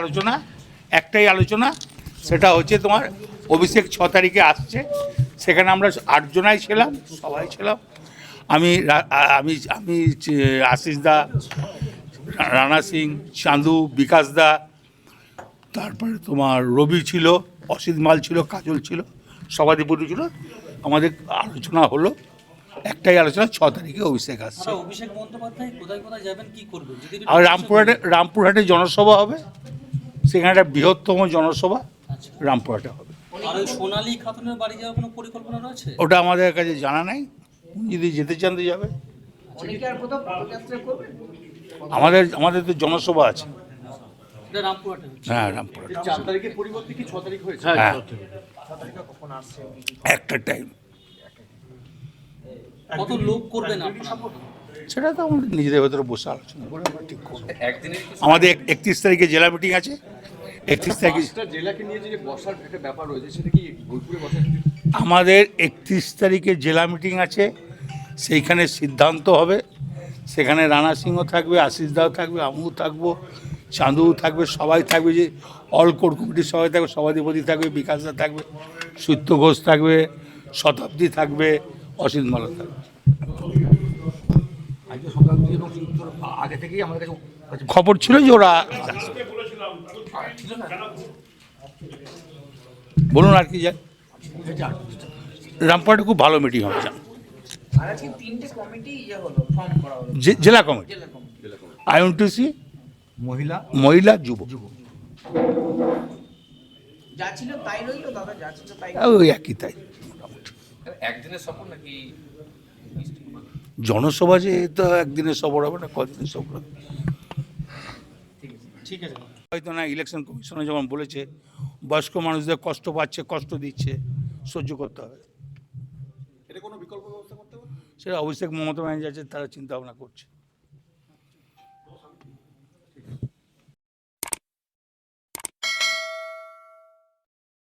আলোচনা একটাই আলোচনা সেটা হচ্ছে তোমার অভিষেক ছ তারিখে আসছে। সেখানে আমরা আটজনাই ছিলাম সবাই ছিলাম। আমি আমি আমি আশিস দা রানা সিং চান্দু বিকাশ দা তারপরে তোমার রবি ছিল অসিত মাল ছিল কাজল ছিল সভাধিপতি ছিল। আমাদের আলোচনা হলো একটাই আলোচনা ছ তারিখে অভিষেক আসছে। আর রামপুরহাটে রামপুরহাটে জনসভা হবে। সেখানে একটা বৃহত্তম জনসভা আচ্ছা। রামপুরহাটে হবে। আর ওই সোনালী খাতুনের বাড়ি যাওয়ার কোনো পরিকল্পনা রয়েছে? ওটা আমাদের কাছে জানা নাই। যদি যেতে চান তো যাবে। আমাদের আমাদের তো জনসভা আছে। হ্যাঁ রামপুরহাটে। চার তারিখের পরিবর্তে কি ছ তারিখ হয়েছে? হ্যাঁ একটা টাইম কত লোক করবেন আপনারা? সেটা তো আমাদের নিজেদের ভেতরে বসে আলোচনা করে আমরা ঠিক করব। আমাদের একত্রিশ তারিখে জেলা মিটিং আছে। একত্রিশ তারিখে জেলাকে নিয়ে যে বসার একটা ব্যাপার রয়েছে সেটা কি বোলপুরে আমাদের একত্রিশ তারিখে জেলা মিটিং আছে। সেইখানে সিদ্ধান্ত হবে। সেখানে রানা সিংহ থাকবে আশিস দাও থাকবে আমিও থাকব চাঁদুও থাকবে সবাই থাকবে যে অল কোর কমিটির সবাই থাকবে সভাধিপতি থাকবে বিকাশ দা থাকবে সত্য ঘোষ থাকবে শতাব্দী থাকবে অসিত মালা থাকবে। আজকে এবং সূত্র আগে থেকেই আমাদের কাছে খবর ছিল যে ওরা বলুন আর কি যায়। রামপুরহাটে খুব ভালো মিটিং হবে ইয়ে হলো ফর্ম করা হলো। জে- জেলা কমিটি জেলা কমিটি আইএনটিসি মহিলা মহিলা যুব। ওই একই তাই। একদিনের সফর নাকি? জনসভা যে তো একদিনের সফর হবে না কদিনের সফর হবে ঠিক আছে। হয়তো না ইলেকশন কমিশনে যেমন বলেছে বয়স্ক মানুষদের কষ্ট পাচ্ছে কষ্ট দিচ্ছে সহ্য করতে হবে। এটা কোনো বিকল্প করতে হবে সেটা অভিষেক মমতা ব্যানার্জি আছে তারা চিন্তা ভাবনা করছে।